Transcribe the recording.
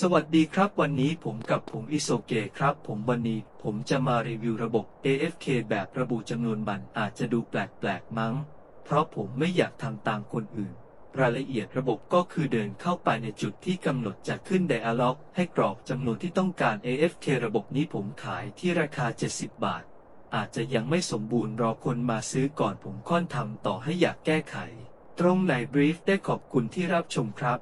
สวัสดีครับวันนี้ผมกับผมอิโซเกะครับ ผมวันนี้ผมจะมารีวิวระบบ AFK แบบระบุจำนวนบันอาจจะดูแปลกๆมั้ง เพราะผมไม่อยากทำตามคนอื่น รายละเอียดระบบก็คือเดินเข้าไปในจุดที่กำหนดจะขึ้น Dialog ให้กรอกจำนวนที่ต้องการ AFK ระบบนี้ผมขายที่ราคา 70 บาท อาจจะยังไม่สมบูรณ์รอคนมาซื้อก่อนผมค่อนทำต่อให้อยากแก้ไข ตรงไหนบรีฟได้ขอบคุณที่รับชมครับ